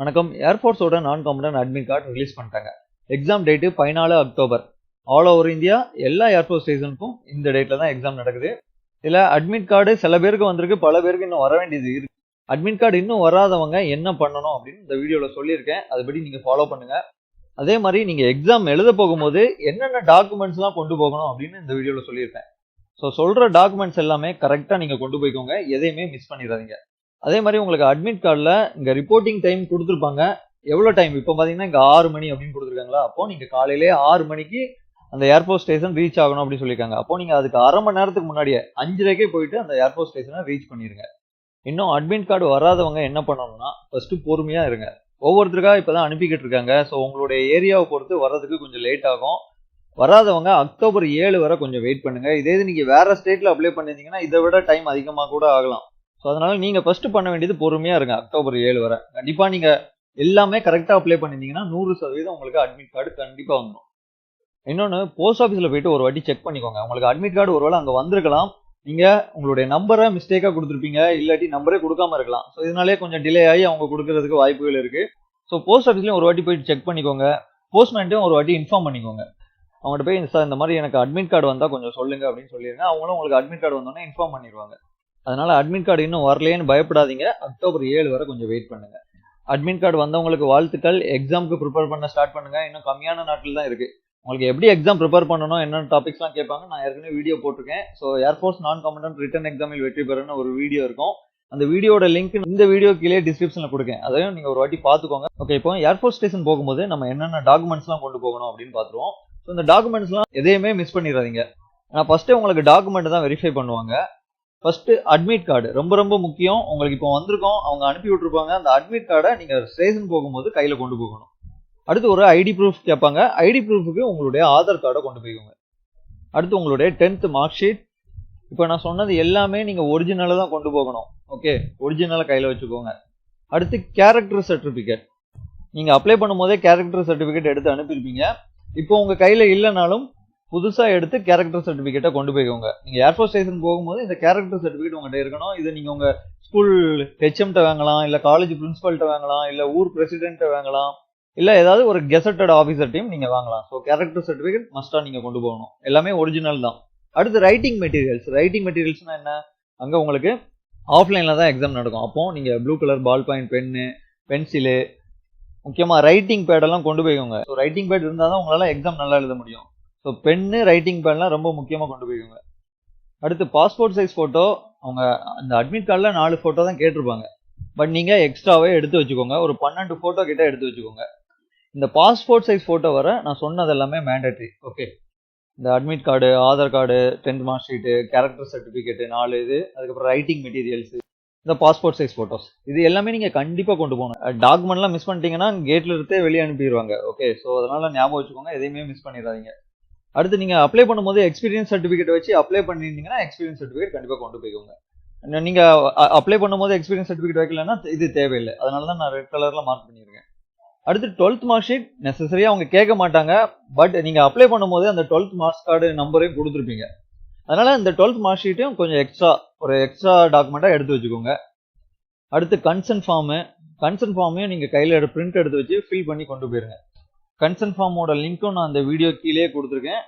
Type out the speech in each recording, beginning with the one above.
வணக்கம். ஏர்ஃபோர்ஸோட நான் காம்படன் அட்மிட் கார்டு ரிலீஸ் பண்ணிட்டாங்க. எக்ஸாம் டேட்டு பதினாலு அக்டோபர். ஆல் ஓவர் இந்தியா எல்லா ஏர்ஃபோர்ஸ் ஸ்டேஷனுக்கும் இந்த டேட்டில் தான் எக்ஸாம் நடக்குது. இதில் அட்மிட் கார்டு சில பேருக்கு வந்திருக்கு பல பேருக்கு இன்னும் வர வேண்டியது இருக்கு. அட்மிட் கார்டு இன்னும் வராதவங்க என்ன பண்ணணும் அப்படின்னு இந்த வீடியோவில் சொல்லியிருக்கேன். அதுபடி நீங்கள் ஃபாலோ பண்ணுங்கள் அதே மாதிரி நீங்கள் எக்ஸாம் எழுத போகும்போது என்னென்ன டாக்குமெண்ட்ஸ்லாம் கொண்டு போகணும் அப்படின்னு இந்த வீடியோவில் சொல்லியிருக்கேன். ஸோ சொல்கிற டாக்குமெண்ட்ஸ் எல்லாமே கரெக்டாக நீங்கள் கொண்டு போய்க்கோங்க. எதையுமே மிஸ் பண்ணிடாதீங்க. அதே மாதிரி உங்களுக்கு அட்மிட் கார்டில் இங்கே ரிப்போர்ட்டிங் டைம் கொடுத்துருப்பாங்க. எவ்வளோ டைம் இப்போ பார்த்தீங்கன்னா இங்கே ஆறு மணி அப்படின்னு கொடுத்துருக்காங்களா? அப்போ நீங்கள் காலையிலே ஆறு மணிக்கு அந்த ஏர்போர்ட் ஸ்டேஷன் ரீச் ஆகணும் அப்படின்னு சொல்லியிருக்காங்க. அப்போ நீங்கள் அதுக்கு அரை மணி நேரத்துக்கு முன்னாடியே அஞ்சரைக்கே போயிட்டு அந்த ஏர்போர்ட் ஸ்டேஷனை ரீச் பண்ணிடுங்க இன்னும் அட்மிட் கார்டு வராதவங்க என்ன பண்ணணும்னா ஃபஸ்ட்டு பொறுமையாக இருங்க. ஒவ்வொருத்தருக்காக இப்போ தான் அனுப்பிக்கிட்டு இருக்காங்க. ஸோ உங்களுடைய ஏரியாவை பொறுத்து வர்றதுக்கு கொஞ்சம் லேட் ஆகும். வராதவங்க அக்டோபர் ஏழு வரை கொஞ்சம் வெயிட் பண்ணுங்க. இதே இது நீங்கள் வேறு ஸ்டேட்டில் அப்ளை பண்ணியிருந்தீங்கன்னா இதை விட டைம் அதிகமாக கூட ஆகலாம். ஸோ அதனால நீங்கள் ஃபஸ்ட்டு பண்ண வேண்டியது பொறுமையாக இருங்க அக்டோபர் ஏழு வரை. கண்டிப்பாக நீங்கள் எல்லாமே கரெக்டாக அப்ளை பண்ணியிருந்தீங்கன்னா நூறு சதவீதம் உங்களுக்கு அட்மிட் கார்டு கண்டிப்பாக வந்துடும் இன்னொன்று போஸ்ட் ஆஃபீஸில் போயிட்டு ஒரு வாட்டி செக் பண்ணிக்கோங்க. உங்களுக்கு அட்மிட் கார்டு ஒருவேளை அங்கே வந்திருக்கலாம். நீங்கள் உங்களுடைய நம்பரை மிஸ்டேக்காக கொடுத்துருப்பீங்க இல்லாட்டி நம்பரே கொடுக்காம இருக்கலாம். ஸோ இதனாலே கொஞ்சம் டிலே ஆகி அவங்க கொடுக்கறதுக்கு வாய்ப்புகள் இருக்குது ஸோ போஸ்ட் ஆஃபீஸ்லையும் ஒரு வாட்டி போயிட்டு செக் பண்ணிக்கோங்க. போஸ்ட்மேன்ட்டையும் ஒரு வாட்டி இன்ஃபார்ம் பண்ணிக்கோங்க. அவங்கள்ட்ட போய் சார் இந்த மாதிரி எனக்கு அட்மிட் கார்டு வந்தால் கொஞ்சம் சொல்லுங்க அப்படின்னு சொல்லிடுங்க அவங்களும் உங்களுக்கு அட்மிட் கார்டு வந்தோடனே இன்ஃபார்ம் பண்ணிடுவாங்க அதனால் அட்மிட் கார்டு இன்னும் வரலையேன்னு பயப்படாதீங்க. அக்டோபர் ஏழு வரை கொஞ்சம் வெயிட் பண்ணுங்கள் அட்மிட் கார்டு வந்தவங்களுக்கு வாழ்த்துக்கள். எக்ஸாமுக்கு ப்ரிப்பேர் பண்ண ஸ்டார்ட் பண்ணுங்க. இன்னும் கம்மியான நாட்கள் தான் இருக்குது உங்களுக்கு எப்படி எக்ஸாம் ப்ரிப்பேர் பண்ணணும் என்னென்ன டாபிக்ஸ்லாம் கேட்பாங்க நான் ஏற்கனவே வீடியோ போட்டிருக்கேன். ஸோ ஏர்ஃபோர்ஸ் நான் காம்படன்ட் ரிட்டன் எக்ஸாமில் வெற்றி பெறுன்னு ஒரு வீடியோ இருக்கும். அந்த வீடியோட லிங்க் இந்த வீடியோ கீழே டிஸ்கிரிப்ஷனில் கொடுக்கேன். அதையும் நீங்கள் ஒரு வாட்டி பார்த்துக்கோங்க. ஓகே இப்போ ஏர்ஃபோர்ஸ் ஸ்டேஷன் போகும்போது நம்ம என்னென்ன டாக்குமெண்ட்ஸ்லாம் கொண்டு போகணும் அப்படின்னு பார்த்துருவோம். ஸோ இந்த டாக்குமெண்ட்ஸ்லாம் எதையுமே மிஸ் பண்ணிடாதீங்க. ஆனால் ஃபஸ்ட்டே உங்களுக்கு டாக்குமெண்ட் தான் வெரிஃபை பண்ணுவாங்க. ஃபர்ஸ்ட் அட்மிட் கார்டு ரொம்ப ரொம்ப முக்கியம். உங்களுக்கு இப்போ வந்திருக்கோம். அவங்க அனுப்பி விட்டுருப்பாங்க. அந்த அட்மிட் கார்டை நீங்கள் ஸ்டேஷன் போகும்போது கையில் கொண்டு போகணும். அடுத்து ஒரு ஐடி ப்ரூஃப் கேட்பாங்க. ஐடி ப்ரூஃபுக்கு உங்களுடைய ஆதார் கார்டை கொண்டு போய்க்கோங்க. அடுத்து உங்களுடைய டென்த் மார்க் ஷீட் இப்போ நான் சொன்னது எல்லாமே நீங்கள் ஒரிஜினலாக தான் கொண்டு போகணும். ஓகே ஒரிஜினலாக கையில் வச்சுக்கோங்க. அடுத்து கேரக்டர் சர்டிஃபிகேட் நீங்கள் அப்ளை பண்ணும்போதே கேரக்டர் சர்டிஃபிகேட் எடுத்து அனுப்பியிருப்பீங்க. இப்போ உங்கள் கையில் இல்லைனாலும் புதுசாக எடுத்து கேரக்டர் சர்டிஃபிகேட்டை கொண்டு போய்க்கோங்க. நீங்கள் ஏர்ஃபோர்ஸ் ஸ்டேஷன் போகும்போது இந்த கேரக்டர் சர்டிஃபிகேட் உங்கள்கிட்ட இருக்கணும். இது நீங்கள் உங்கள் ஸ்கூல் ஹெச்எம்கிட்ட வாங்கலாம் இல்லை காலேஜ் பிரின்ஸிபல்கிட்ட வாங்கலாம் இல்லை ஊர் பிரசிடென்ட்டை வாங்கலாம் இல்லை ஏதாவது ஒரு கெசட்டட் ஆஃபீஸர்ட்டையும் நீங்கள் வாங்கலாம். ஸோ கேரக்டர் சர்டிஃபிகேட் மஸ்ட்டாக நீங்கள் கொண்டு போகணும். எல்லாமே ஒரிஜினல் தான். அடுத்து ரைட்டிங் மெட்டீரியல்ஸ் ரைட்டிங் மெட்டீரியல்ஸ்னா என்ன? அங்கே உங்களுக்கு ஆஃப்லைனில் தான் எக்ஸாம் நடக்கும். அப்போது நீங்கள் blue colour ball point pen pencil முக்கியமாக ரைட்டிங் பேடெல்லாம் கொண்டு போய்க்கோங்க. ஸோ ரைட்டிங் பேட் இருந்தால் தான் உங்களால் எக்ஸாம் நல்லா எழுத முடியும். ஸோ பென்னு ரைட்டிங் பேன்லாம் ரொம்ப முக்கியமாக கொண்டு போய்க்கோங்க அடுத்து பாஸ்போர்ட் சைஸ் ஃபோட்டோ அவங்க அந்த அட்மிட் கார்டில் நாலு ஃபோட்டோ தான் கேட்டிருப்பாங்க. பட் நீங்கள் எக்ஸ்ட்ராவே எடுத்து வச்சுக்கோங்க. ஒரு பன்னெண்டு ஃபோட்டோ கிட்டே எடுத்து வச்சுக்கோங்க. இந்த பாஸ்போர்ட் சைஸ் ஃபோட்டோ வர நான் சொன்னது எல்லாமே மேண்டட்ரி ஓகே இந்த admit card Aadhaar card tenth mark sheet character certificate நாலு இது அதுக்கப்புறம் ரைட்டிங் மெட்டீரியல்ஸ் இந்த பாஸ்போர்ட் சைஸ் ஃபோட்டோஸ் இது எல்லாமே நீங்கள் கண்டிப்பாக கொண்டு போகணும். டாக்குமெண்ட்லாம் மிஸ் பண்ணிட்டீங்கன்னா கேட்டில் இருந்தே வெளியே அனுப்பிடுவாங்க ஓகே ஸோ அதனால் ஞாபகம் வச்சுக்கோங்க எதையுமே மிஸ் பண்ணிடாதீங்க. அடுத்து நீங்கள் அப்ளை பண்ணும்போது எக்ஸ்பீரியன்ஸ் சர்டிஃபிகேட் வச்சு அப்ளை பண்ணியிருந்தீங்கன்னா எக்ஸ்பீரியன்ஸ் சர்டிஃபிகேட் கண்டிப்பாக கொண்டு போய்க்கோங்க. நீங்கள் அப்ளை பண்ணும்போது எக்ஸ்பீரியன்ஸ் சர்டிஃபிகேட் வைக்கலன்னா இது தேவையில்லை. அதனால தான் நான் ரெட் கலரில் மார்க் பண்ணியிருக்கேன் அடுத்து டுவெல்த் மார்க் ஷீட் நெசசரியாக அவங்க கேட்க மாட்டாங்க. பட் நீங்கள் அப்ளை பண்ணும்போது அந்த டுவெல்த் மார்க்ஸ் கார்டு நம்பரையும் கொடுத்துருப்பீங்க. அதனால் இந்த டுவெல்த் மார்க் ஷீட்டையும் கொஞ்சம் எக்ஸ்ட்ரா ஒரு எக்ஸ்ட்ரா டாக்குமெண்ட்டாக எடுத்து வச்சுக்கோங்க. அடுத்து கன்சர்ன் ஃபார்மு கன்சர்ன் ஃபார்மையும் நீங்கள் கையில் பிரிண்ட் எடுத்து வச்சு ஃபில் பண்ணி கொண்டு போயிருங்க. கன்சர்ன் ஃபார்மோட லிங்க்கும் நான் அந்த வீடியோ கீழே கொடுத்துருக்கேன்.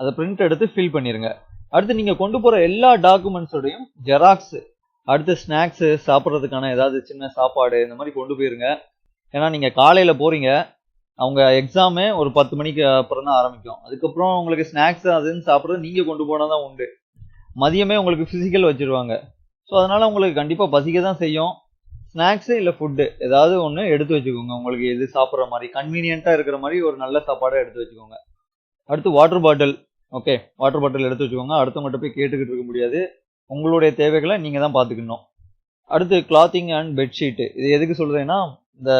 அதை பிரிண்ட் எடுத்து ஃபில் பண்ணிடுங்க அடுத்து நீங்கள் கொண்டு போகிற எல்லா டாக்குமெண்ட்ஸோடையும் ஜெராக்ஸ் அடுத்து ஸ்நாக்ஸு சாப்பிட்றதுக்கான ஏதாவது சின்ன சாப்பாடு இந்த மாதிரி கொண்டு போயிருங்க. ஏன்னா நீங்கள் காலையில் போகிறீங்க அவங்க எக்ஸாமே ஒரு பத்து மணிக்கு அப்புறம் தான் ஆரம்பிக்கும். அதுக்கப்புறம் உங்களுக்கு ஸ்நாக்ஸ் அதுன்னு சாப்பிட்றது நீங்கள் கொண்டு போனால் தான் உண்டு. மதியமே உங்களுக்கு ஃபிசிக்கல் வச்சுருவாங்க. ஸோ அதனால் உங்களுக்கு கண்டிப்பாக பசிக்க தான் செய்யும். ஸ்நாக்ஸு இல்லை ஃபுட்டு ஏதாவது ஒன்று எடுத்து வச்சுக்கோங்க. உங்களுக்கு எது சாப்பிட்ற மாதிரி கன்வீனியண்ட்டாக இருக்கிற மாதிரி ஒரு நல்ல சாப்பாடாக எடுத்து வச்சுக்கோங்க. அடுத்து water bottle okay water bottle எடுத்து வச்சுக்கோங்க. அடுத்தவங்கள்ட்ட போய் கேட்டுக்கிட்டு இருக்க முடியாது. உங்களுடைய தேவைகளை நீங்கள் தான் பார்த்துக்கணும். அடுத்து கிளாத்திங் அண்ட் பெட்ஷீட்டு இது எதுக்கு சொல்கிறேன்னா இந்த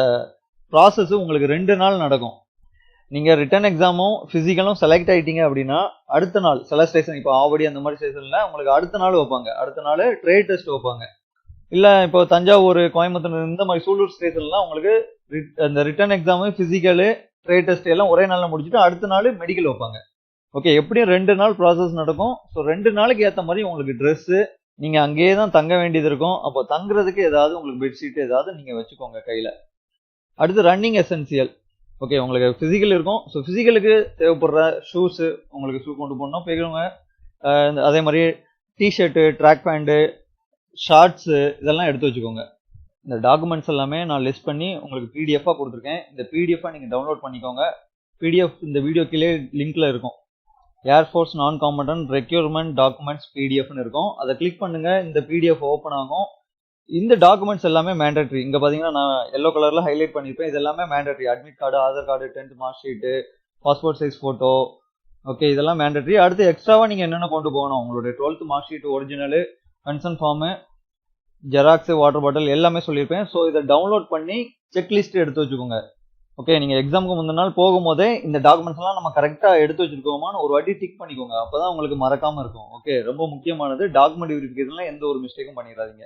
ப்ராசஸ் உங்களுக்கு ரெண்டு நாள் நடக்கும். நீங்கள் ரிட்டன் எக்ஸாமும் ஃபிசிக்கலும் செலக்ட் ஆகிட்டீங்க அப்படின்னா அடுத்த நாள் சில ஸ்டேஷன் இப்போ ஆவடி அந்த மாதிரி ஸ்டேஷனில் உங்களுக்கு அடுத்த நாள் வைப்பாங்க. அடுத்த நாள் ட்ரேட் டெஸ்ட் வைப்பாங்க. இல்லை இப்போ தஞ்சாவூர் கோயம்புத்தூர் இந்த மாதிரி சூலூர் ஸ்டேஷன்லாம் உங்களுக்கு அந்த written exam physical trade test எல்லாம் ஒரே நாளில் முடிச்சுட்டு அடுத்த நாள் மெடிக்கல் வைப்பாங்க. ஓகே எப்படியும் ரெண்டு நாள் ப்ராசஸ் நடக்கும். ஸோ ரெண்டு நாளைக்கு ஏற்ற மாதிரி உங்களுக்கு ட்ரெஸ்ஸு நீங்கள் அங்கேயே தான் தங்க வேண்டியது இருக்கும். அப்போ தங்குறதுக்கு ஏதாவது உங்களுக்கு பெட்ஷீட் ஏதாவது நீங்கள் வச்சுக்கோங்க கையில். அடுத்து ரன்னிங் எசென்சியல் ஓகே உங்களுக்கு ஃபிசிக்கல் இருக்கும். ஸோ ஃபிசிக்கலுக்கு தேவைப்படுற ஷூஸு உங்களுக்கு ஷூ கொண்டு போகணும் போய்க்கிறவங்க அதே மாதிரி டிஷர்ட்டு ட்ராக் பேண்ட்டு ஷார்ட்ஸு இதெல்லாம் எடுத்து வச்சுக்கோங்க. இந்த டாக்குமெண்ட்ஸ் எல்லாமே நான் லிஸ்ட் பண்ணி உங்களுக்கு பிடிஎஃபாக கொடுத்துருக்கேன். இந்த பிடிஎஃபாக நீங்கள் டவுன்லோட் பண்ணிக்கோங்க. பிடிஎஃப் இந்த வீடியோ கீழே லிங்க்கில் இருக்கும். ஏர்ஃபோர்ஸ் நான் காம்படன் ரெக்யூர்மெண்ட் டாக்குமெண்ட்ஸ் பிடிஎஃப்னு இருக்கும். அதை கிளிக் பண்ணுங்கள் இந்த பிடிஎஃப் ஓப்பன் ஆகும். இந்த டாக்குமெண்ட்ஸ் எல்லாமே மேண்டட்ரி இங்கே பார்த்தீங்கன்னா நான் எல்லோ கலரில் ஹைலைட் பண்ணியிருப்பேன். இது எல்லாமே mandatory admit card Aadhaar card tenth mark sheet passport size photo okay இதெல்லாம் மேண்டட்ரி அடுத்து எக்ஸ்ட்ராவாக நீங்கள் என்னென்ன கொண்டு போகணும்? உங்களுடைய twelfth mark sheet original concern form xerox water bottle எல்லாமே சொல்லியிருப்பேன். ஸோ இதை டவுன்லோட் பண்ணி செக்லிஸ்ட் எடுத்து வச்சுக்கோங்க. ஓகே நீங்கள் எக்ஸாமுக்கு முந்தின நாள் போகும்போதே இந்த டாக்குமெண்ட்ஸ்லாம் நம்ம கரெக்டாக எடுத்து வச்சிருக்கோமான்னு ஒரு வாட்டி டிக் பண்ணிக்கோங்க. அப்போ தான் உங்களுக்கு மறக்காமல் இருக்கும். ஓகே ரொம்ப முக்கியமானது டாக்குமெண்ட் வெரிஃபிகேஷனில் எந்த ஒரு மிஸ்டேக்கும் பண்ணிடாதீங்க.